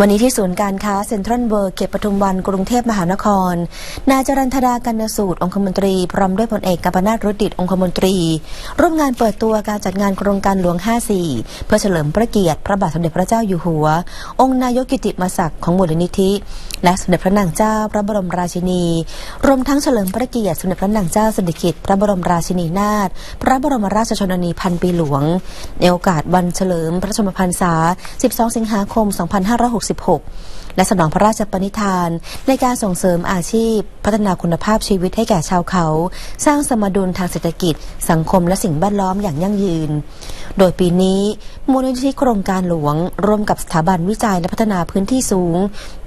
วันนี้ที่ศูนย์การค้าเซ็นทรัลเวิร์เขตปทุมวันกรุงเทพมหานคร นายจรันธดากันสูตรองคมนตรี พร้อมด้วยพลเอกกัปนาทรุดดิตองคมนตรี ร่วมงานเปิดตัวการจัดงานโครงการหลวง 54 เพื่อเฉลิมพระเกียรติพระบาทสมเด็จพระเจ้าอยู่หัว องค์นายกกิติมศักดิ์ของมูลนิธิ และสมเด็จพระนางเจ้าพระบรมราชินี รวมทั้งเฉลิมพระเกียรติสมเด็จพระนางเจ้าสิริกิติ์พระบรมราชินีนาถพระบรมราชชนนีพันปีหลวงในโอกาสวันเฉลิมพระชนมพรรษา 12 สิงหาคม 256 2566 และสนองพระราชปณิธาน ในการส่งเสริมอาชีพ พัฒนาคุณภาพชีวิตให้แก่ชาวเขา สร้างสมดุลทางเศรษฐกิจ สังคมและสิ่งแวดล้อมอย่างยั่งยืน โดยปีนี้มูลนิธิโครงการหลวง ร่วมกับสถาบันวิจัยและพัฒนาพื้นที่สูง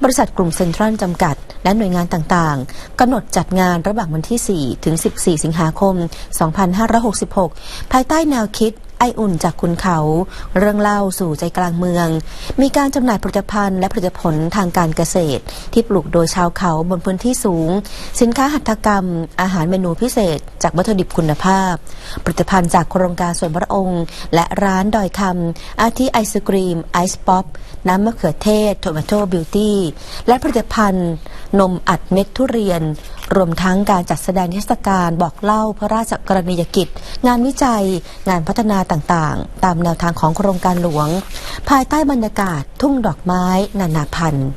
บริษัทกลุ่มเซ็นทรัลจำกัด และหน่วยงานต่างๆกำหนดจัดงานระหว่างวันที่ 4 ถึง 14 สิงหาคม 2566 ภายใต้แนวคิด ไออุ่นจากคุณเขา เรื่องเล่าสู่ใจกลางเมือง มีการจำหน่ายผลิตภัณฑ์และผลิตผลทางการเกษตร ที่ปลูกโดยชาวเขาบนพื้นที่สูง สินค้าหัตถกรรม อาหารเมนูพิเศษ จากวัตถุดิบคุณภาพ ผลิตภัณฑ์จากโครงการส่วนพระองค์ และร้านดอยคำอาทิไอศกรีมไอซ์ป๊อปน้ำมะเขือเทศโทมาโตบิวตี้และผลิตภัณฑ์ นมอัดเม็ดทุเรียน รวมทั้งการจัดแสดงนิทรรศการบอกเล่าพระราชกรณียกิจ งานวิจัย งานพัฒนาต่างๆ ตามแนวทางของโครงการหลวง ภายใต้บรรยากาศทุ่งดอกไม้ นานาพันธุ์